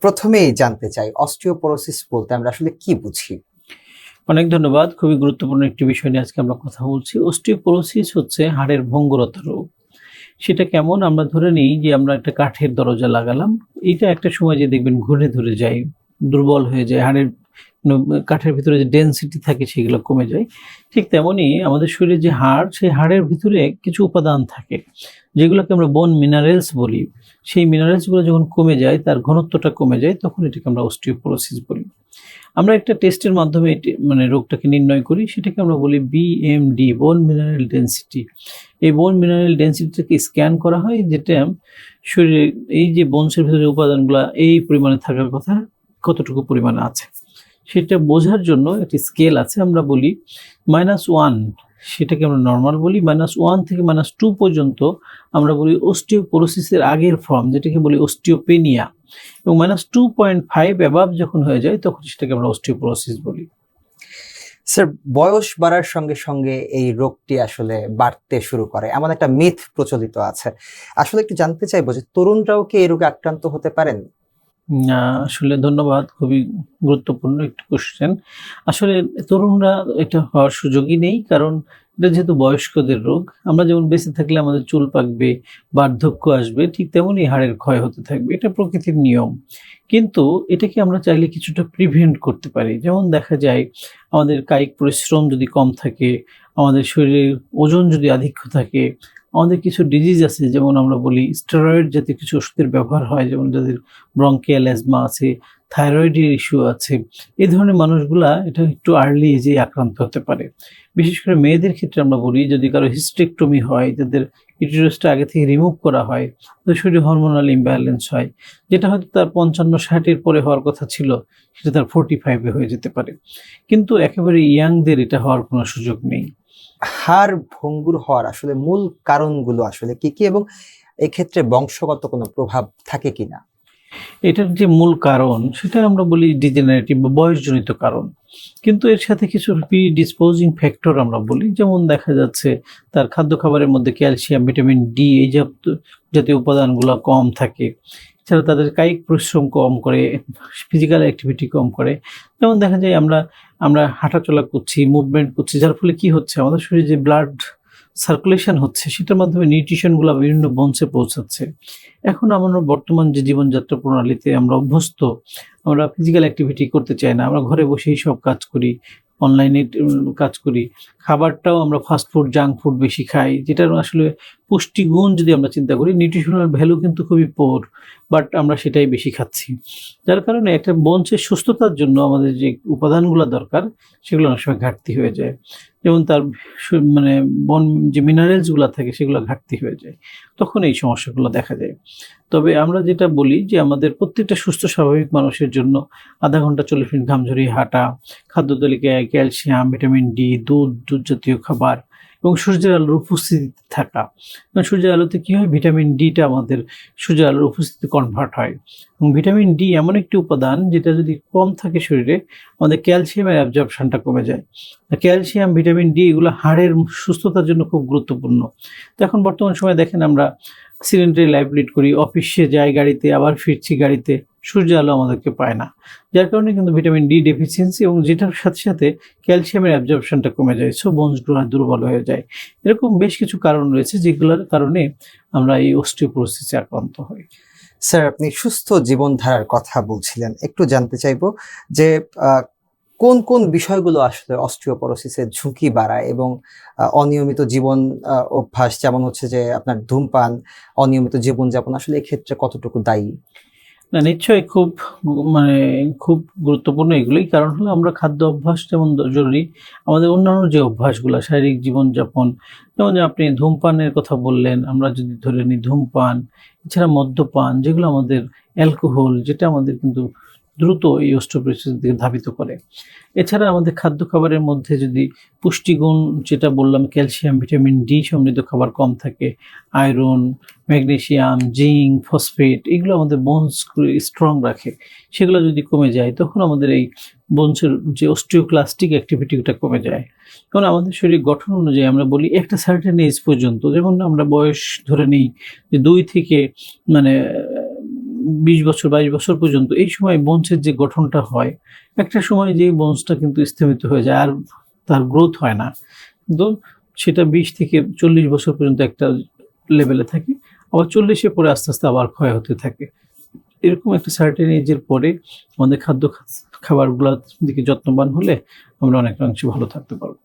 প্রথমেই জানতে চাই, অস্টিওপোরোসিস বলতে আমরা আসলে কি বুঝি? অনেক ধন্যবাদ। খুবই গুরুত্বপূর্ণ একটি বিষয় নিয়ে আজকে আমরা কথা বলছি। অস্টিওপোরোসিস হচ্ছে হাড়ের ভঙ্গুরতা রোগ। সেটা কেমন? আমরা ধরে নিই যে আমরা একটা কাঠের দরজা লাগালাম। এটা একটা সময় যে দেখবেন ঘুরে ধরে যায়, দুর্বল হয়ে যায়, হাড়ের কাঠের ভিতরে যে ডেন্সিটি থাকে সেগুলো কমে যায়। ঠিক তেমনই আমাদের শরীরে যে হাড়, সেই হাড়ের ভিতরে কিছু উপাদান থাকে, যেগুলোকে আমরা বন মিনারেলস বলি। সেই মিনারেলসগুলো যখন কমে যায়, তার ঘনত্বটা কমে যায়, তখন এটাকে আমরা অস্টিওপোরোসিস বলি। আমরা একটা টেস্টের মাধ্যমে মানে রোগটাকে নির্ণয় করি, সেটাকে আমরা বলি বিএমডি বোন মিনারেল ডেন্সিটি এই বোন মিনারেল ডেন্সিটিটাকে স্ক্যান করা হয়, যেটা শরীরে এই যে বোনসের ভিতরে উপাদানগুলো, এই পরিমাণে থাকার কথা, কতটুকু পরিমাণে আছে। সেটা বোঝার জন্য একটি স্কেল আছে, আমরা বলি মাইনাস ওয়ান সেটাকে আমরা নর্মাল বলি মাইনাস ওয়ান থেকে মাইনাস টু পর্যন্ত আমরা বলি অস্টিওপোরোসিসের আগের ফর্ম যেটাকে বলি অস্টিওপেনিয়া এবং minus two point five above যখন হয়ে যায়, তখন সেটাকে আমরা অস্টিওপোরোসিস বলি। স্যার বয়স বাড়ার সঙ্গে সঙ্গে এই রোগটি আসলে বাড়তে শুরু করে। এমন একটা মিথ প্রচলিত আছে। আসলে একটু জানতে চাইব যে তরুণরাও কি এই রোগে আক্রান্ত হতে পারেন? আসলে ধন্যবাদ, খুবই গুরুত্বপূর্ণ একটি কোশ্চেন আসলে তরুণরা এটা হওয়ার সুযোগই নেই, কারণ এটা যেহেতু বয়স্কদের রোগ, আমরা যেমন বেঁচে থাকলে আমাদের চুল পাকবে, বার্ধক্য আসবে, ঠিক তেমনই হাড়ের ক্ষয় হতে থাকবে, এটা প্রকৃতির নিয়ম। কিন্তু এটাকে আমরা চাইলে কিছুটা প্রিভেন্ট করতে পারি। যেমন দেখা যায়, আমাদের কায়িক পরিশ্রম যদি কম থাকে আমাদের শরীরের ওজন যদি আধিক্য থাকে, আমাদের কিছু ডিজিজ আছে, যেমন আমরা বলি স্টেরয়েড জাতীয় কিছু ওষুধের ব্যবহার হয়, যেমন যাদের ব্রঙ্কিয়াল অ্যাজমা আছে থাইরয়েডের ইস্যু আছে, এই ধরনের মানুষগুলা এটা একটু আর্লি এজে আক্রান্ত হতে পারে। বিশেষ করে মেয়েদের ক্ষেত্রে আমরা বলি যদি কারও হিস্টেকটমি হয়, যাদের ইউটেরাসটা আগে থেকে রিমুভ করা হয়। তো শরীরে হরমোনাল ইমব্যালেন্স হয়, যেটা হয়তো তার পঞ্চান্ন ষাটের পরে হওয়ার কথা ছিল, সেটা তার ফোর্টি ফাইভে হয়ে যেতে পারে। কিন্তু একেবারে ইয়াংদের এটা হওয়ার কোনো সুযোগ নেই। হার ভঙ্গুর হওয়ার আসলে মূল কারণগুলো আসলে কি কি এবং এক্ষেত্রে বংশগত কোনো প্রভাব থাকে কিনা? এটার যে মূল কারণ, সেটা আমরা বলি ডিজেনারেটিভ বা বয়সজনিত কারণ। কিন্তু এর সাথে কিছু ডিসপোজিং ফ্যাক্টর আমরা বলি, যেমন দেখা যাচ্ছে তার খাদ্য খাবারের মধ্যে ক্যালসিয়াম ভিটামিন ডি এই জাত- জাতীয় উপাদানগুলো কম থাকে। এছাড়া তাদের কায়িক পরিশ্রম কম করে ফিজিক্যাল অ্যাক্টিভিটি কম করে। যেমন দেখা যায় আমরা আমরা হাঁটাচলা করছি মুভমেন্ট করছি, যার ফলে কি হচ্ছে? আমাদের শরীরে যে ব্লাড সার্কুলেশন হচ্ছে, সেটার মাধ্যমে নিউট্রিশনগুলো বিভিন্ন বংশে পৌঁছাচ্ছে। এখন আমরা বর্তমান যে জীবনযাত্রা প্রণালীতে আমরা অভ্যস্ত, আমরা ফিজিক্যাল অ্যাক্টিভিটি করতে চাই না, আমরা ঘরে বসেই সব কাজ করি অনলাইনে কাজ করি। খাবারটাও আমরা ফাস্ট ফুড জাঙ্ক ফুড বেশি খাই যেটা আসলে পুষ্টিগুণ যদি আমরা চিন্তা করি নিউট্রিশনাল ভ্যালু কিন্তু খুবই পোর বাট আমরা সেটাই বেশি খাচ্ছি। যার কারণে একটা বংশের সুস্থতার জন্য আমাদের যে উপাদানগুলো দরকার, সেগুলো অনেক সময় ঘাটতি হয়ে যায়। যেমন তার মানে বন, যে মিনারেলসগুলো থাকে, সেগুলো ঘাটতি হয়ে যায়। তখন এই সমস্যাগুলো দেখা যায়। তবে আমরা যেটা বলি যে আমাদের প্রত্যেকটা সুস্থ, স্বাভাবিক মানুষের জন্য আধা ঘণ্টা চল্লিশ মিনিট ঘাম ঝরিয়ে হাঁটা, খাদ্য তালিকায় ক্যালসিয়াম, ভিটামিন ডি, দুধ দুধ জাতীয় খাবার এবং সূর্যের আলোর উপস্থিতিতে থাকা। কারণ সূর্যের আলোতে কী হয়? ভিটামিন ডিটা আমাদের সূর্যের আলোর উপস্থিতি কনভার্ট হয়। এবং ভিটামিন ডি এমন একটি উপাদান যেটা যদি কম থাকে শরীরে, আমাদের ক্যালসিয়ামের অ্যাবজর্পশনটা কমে যায়। ক্যালসিয়াম ভিটামিন ডি এগুলো হাড়ের সুস্থতার জন্য খুব গুরুত্বপূর্ণ। তো এখন বর্তমান সময়ে দেখেন আমরা সিলিন্ডারি লাইফ লিড করি অফিসে যাই গাড়িতে, আবার ফিরছি গাড়িতে। সূর্য আলো আমাদেরকে পায় না। যার কারণে কিন্তু ভিটামিন ডি ডেফিসিয়েন্সি এবং যেটার সাথে সাথে ক্যালসিয়ামের অ্যাবজর্পশনটা কমে যায় সো বোনসগুলো দুর্বল হয়ে যায়। এরকম বেশ কিছু কারণ রয়েছে যেগুলোর কারণে আমরা এই অস্টিওপোরোসিসে আক্রান্ত হই। স্যার, আপনি সুস্থ জীবনধারার কথা বলছিলেন। একটু জানতে চাইব যে কোন কোন বিষয়গুলো আসলে অস্টিওপোরোসিসের ঝুঁকি বাড়ায় এবং অনিয়মিত জীবন অভ্যাস, যেমন হচ্ছে যে আপনার ধূমপান, অনিয়মিত জীবনযাপন আসলে এক্ষেত্রে কতটুকু দায়ী? না, নিশ্চয়ই খুব মানে খুব গুরুত্বপূর্ণ এগুলোই। কারণ হলো আমরা খাদ্য অভ্যাস যেমন জরুরি, আমাদের অন্যান্য যে অভ্যাসগুলো, শারীরিক জীবনযাপন, যেমন আপনি ধূমপানের কথা বললেন, আমরা যদি ধরে নিই ধূমপান, এছাড়া মদ্যপান, যেগুলো আমাদের অ্যালকোহল, যেটা আমাদের কিন্তু দ্রুত এই অস্ট্রোপোরোসিসের দিকে ধাবিত করে। এছাড়া আমাদের খাদ্য খাবারের মধ্যে যদি পুষ্টিগুণ যেটা বললাম, ক্যালসিয়াম, ভিটামিন ডি সমৃদ্ধ খাবার কম থাকে, আয়রন ম্যাগনেশিয়াম জিঙ্ক, ফসফেট, এগুলো আমাদের বোনস স্ট্রং রাখে। সেগুলো যদি কমে যায়, তখন আমাদের এই বোনসের যে অস্টিওক্লাস্টিক অ্যাক্টিভিটিটা কমে যায়। কারণ আমাদের শরীর গঠন অনুযায়ী আমরা বলি একটা সার্টেন এজ পর্যন্ত, যেমন আমরা বয়স ধরে নিই, যে দুই থেকে মানে বিশ বছর, বাইশ বছর পর্যন্ত এই সময় বোনসের যে গঠনটা হয়, একটা সময় যে বোনসটা কিন্তু স্থমিত হয়ে যায় আর তার গ্রোথ হয় না। কিন্তু সেটা বিশ থেকে চল্লিশ বছর পর্যন্ত একটা লেভেলে থাকে, আবার চল্লিশে পরে আস্তে আস্তে আবার ক্ষয় হতে থাকে। এরকম একটা সার্টেন এজের পরে আমাদের খাদ্য খাবারগুলোর দিকে যত্নবান হলে আমরা অনেকাংশে ভালো থাকতে পারব।